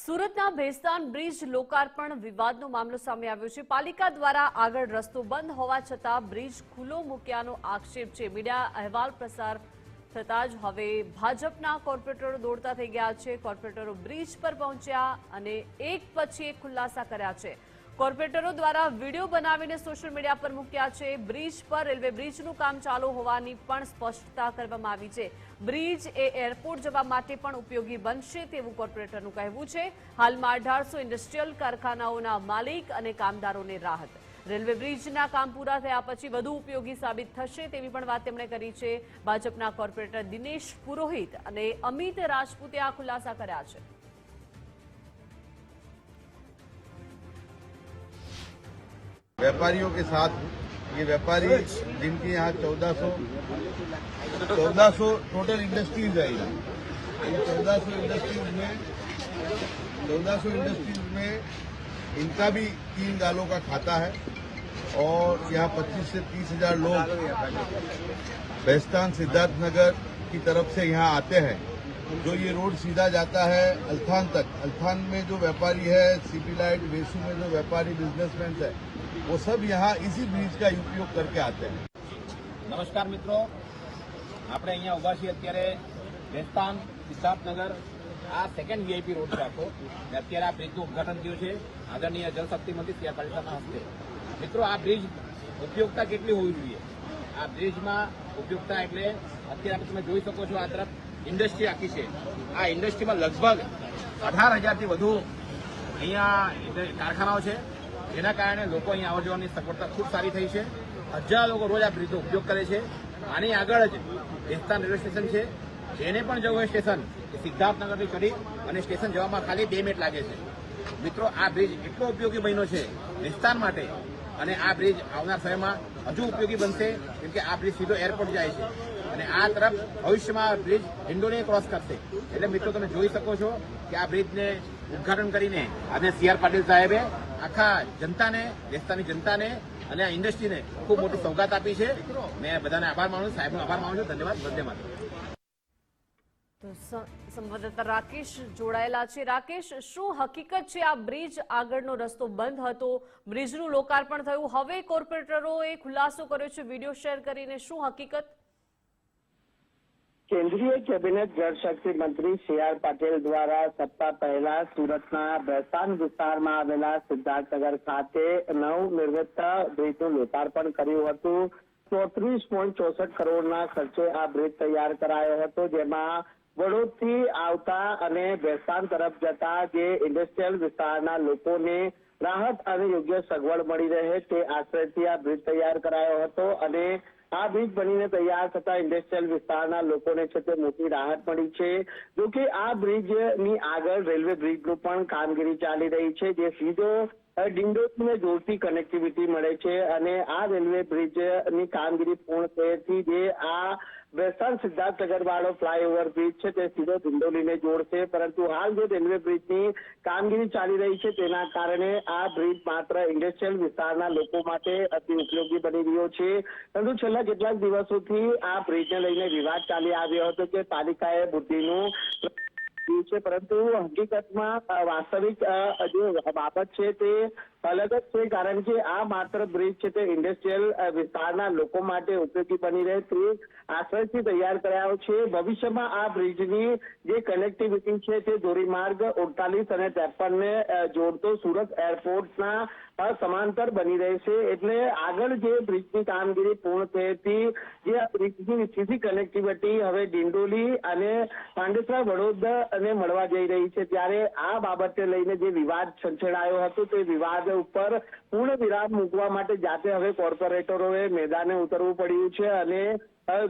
સુરતના ભેસ્તાન બ્રિજ લોકાર્પણ વિવાદનો મામલો સામે આવ્યો છે. પાલિકા દ્વારા આગળ રસ્તો બંધ હોવા છતાં બ્રિજ ખુલ્લો મૂક્યાનો આક્ષેપ છે. મીડિયા અહેવાલ પ્રસાર થતાં જ હવે ભાજપના કોર્પોરેટરો દોડતા થઈ ગયા છે. કોર્પોરેટરો બ્રિજ પર પહોંચ્યા અને એક પછી એક ખુલાસા કર્યા છે. કોર્પોરેટરો દ્વારા વીડિયો બનાવીને સોશિયલ મીડિયા પર મૂક્યા છે. બ્રિજ પર રેલવે બ્રિજનું કામ ચાલુ હોવાની પણ સ્પષ્ટતા કરવામાં આવી છે. બ્રિજ એ એરપોર્ટ જવા માટે પણ ઉપયોગી બનશે તેવું કોર્પોરેટરનું કહેવું છે. હાલમાં અઢારસો ઇન્ડસ્ટ્રીયલ કારખાનાઓના માલિક અને કામદારોને રાહત. રેલવે બ્રિજના કામ પૂરા થયા પછી વધુ ઉપયોગી સાબિત થશે તેવી પણ વાત તેમણે કરી છે. ભાજપના કોર્પોરેટર દિનેશ પુરોહિત અને અમિત રાજપૂતે આ ખુલાસા કર્યા છે. व्यापारियों के साथ। ये व्यापारी जिनके यहाँ चौदह सौ चौदह सौ टोटल इंडस्ट्रीज़ है इन चौदह सौ इंडस्ट्रीज़ में, चौदह सौ इंडस्ट्रीज़ में इनका भी तीन गालों का खाता है और यहाँ पच्चीस से तीस हज़ार लोग बेस्तान सिद्धार्थ नगर की तरफ़ से यहाँ आते हैं। जो ये रोड सीधा जाता है अल्थान तक। अल्थान में जो व्यापारी है सीपी लाइट वेसू में जो व्यापारी बिजनेसमैन है वो सब यहाँ इसी ब्रिज का उपयोग करके आते हैं નમસ્કાર મિત્રો આપણે અહીંયા ઉભા છીએ અત્યારે વેસ્તાન સિદ્ધાર્થનગર આ સેકન્ડ વીઆઈપી રોડ છે આખો ને અત્યારે આ બ્રિજનું ઉદઘાટન થયું છે આદરણીય જલશક્તિ મંત્રી સી આર પાટીલના હસ્તે મિત્રો આ બ્રિજ ઉપયોગતા કેટલી હોવી જોઈએ આ બ્રિજમાં ઉપયોગતા એટલે અત્યારે તમે જોઈ શકો છો આ તરફ ઇન્ડસ્ટ્રી આખી છે આ ઇન્ડસ્ટ્રીમાં લગભગ અઢાર હજારથી વધુ અહીંયા કારખાનાઓ છે જેના કારણે લોકો અહીંયા આવવા જવાની સગવડતા ખૂબ સારી થઈ છે. હજાર લોકો રોજ આ બ્રિજનો ઉપયોગ કરે છે. આની આગળ જ ભેસ્તાન રેલવે સ્ટેશન છે. જેને પણ જવું હોય સ્ટેશન સિદ્ધાર્થનગરથી ચડી અને સ્ટેશન જવામાં ખાલી બે મિનિટ લાગે છે. મિત્રો, આ બ્રિજ એટલો ઉપયોગી બન્યો છે વિસ્તાર માટે અને આ બ્રિજ આવનાર સમયમાં હજુ ઉપયોગી બનશે કેમ કે આ બ્રિજ સીધો એરપોર્ટ જાય છે. અને આ તરફ ભવિષ્યમાં આ બ્રિજ હિન્ડોને ક્રોસ કરશે. એટલે મિત્રો, તમે જોઈ શકો છો કે આ બ્રિજને ઉદઘાટન કરીને આજે સી આર પાટીલ સાહેબે આખા જનતાને દેશતાની જનતાને અને આ ઇન્ડસ્ટ્રીને ખૂબ મોટી સૌગાત આપી છે. મેં બધાને આભાર માનું સાહેબનો આભાર માનું છું. ધન્યવાદ. વંદે માતા સંવાદદાતા રાકેશ જોડાયેલા છે. રાકેશ, શું હકીકત છે આ બ્રિજ આગળનો રસ્તો બંધ હતો? બ્રિજનું લોકાર્પણ થયું. હવે કોર્પોરેટરોએ ખુલાસો કર્યો છે. વીડિયો શેર કરીને શું હકીકત? કેન્દ્રીય કેબિનેટ જળશક્તિ મંત્રી સી આર પટેલ દ્વારા સપ્તાહ પહેલા સુરતના ભેસાન વિસ્તારમાં આવેલા સિદ્ધાર્થનગર ખાતે નવ નિર્મિત બ્રિજનું લોકાર્પણ કર્યું હતું. ચોત્રીસ પોઈન્ટ ચોસઠ કરોડના ખર્ચે આ બ્રિજ તૈયાર કરાયો હતો, જેમાં વડોદથી આવતા અને ભેસાન તરફ જતા જે ઇન્ડસ્ટ્રીયલ વિસ્તારના લોકોને રાહત અને યોગ્ય સગવડ મળી રહે તે આશ્રયથી આ બ્રિજ તૈયાર કરાયો હતો અને આ બ્રિજ બનીને તૈયાર થતા ઇન્ડસ્ટ્રીયલ વિસ્તારના લોકોને છે તે મોટી રાહત મળી છે. જો કે આ બ્રિજની આગળ રેલવે બ્રિજનું પણ કામગીરી ચાલી રહી છે જે સીધો અ, ડિંડોલીને જોડતી કનેક્ટિવિટી મળે છે અને આ રેલવે બ્રિજની કામગીરી પૂર્ણ થયેથી જે આ વેસ્તાન સિદ્ધાર્થનગર વાળો ફ્લાયઓવર બ્રિજ છે, તે સીધો ડિંડોલીને જોડશે, પરંતુ હાલ જે રેલવે બ્રિજની કામગીરી ચાલી રહી છે, તેના કારણે આ બ્રિજ માત્ર ઇન્ડસ્ટ્રીયલ વિસ્તારના લોકો માટે અતિ ઉપયોગી બની રહ્યો છે. પરંતુ છેલ્લા કેટલાક દિવસોથી આ બ્રિજને લઈને વિવાદ ચાલી આવ્યો હતો કે પાલિકાએ બુદ્ધિનું છે, પરંતુ હકીકતમાં વાસ્તવિક જે બાબત છે તે અલગ જ છે, કારણ કે આ માત્ર બ્રિજ છે તે ઇન્ડસ્ટ્રીયલ વિસ્તારના લોકો માટે ઉપયોગી બની રહે તે આશ્રયથી તૈયાર કરાયો છે. ભવિષ્યમાં આ બ્રિજની જે કનેક્ટિવિટી છે તે ધોરીમાર્ગ ઓડતાલીસ અને ત્રેપનને જોડતો સુરત એરપોર્ટના સમાંતર બની રહેશે એટલે આગળ જે બ્રિજની કામગીરી પૂર્ણ થઈ હતી જે બ્રિજની સીધી કનેક્ટિવિટી હવે ડિંડોલી અને પાંડેસરા, વડોદરા અને મળવા જઈ રહી છે, ત્યારે આ બાબતે લઈને જે વિવાદ છંછેડાયો હતો તે વિવાદ ઉપર પૂર્ણ વિરામ મૂકવા માટે જાતે હવે કોર્પોરેટરોએ મેદાને ઉતરવું પડ્યું છે અને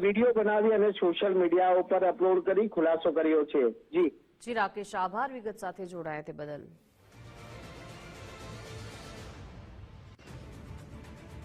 વીડિયો બનાવી અને સોશિયલ મીડિયા ઉપર અપલોડ કરી ખુલાસો કર્યો છે. જી. જી, રાકેશ, આભાર. વિગત સાથે જોડાયા તે બદલ.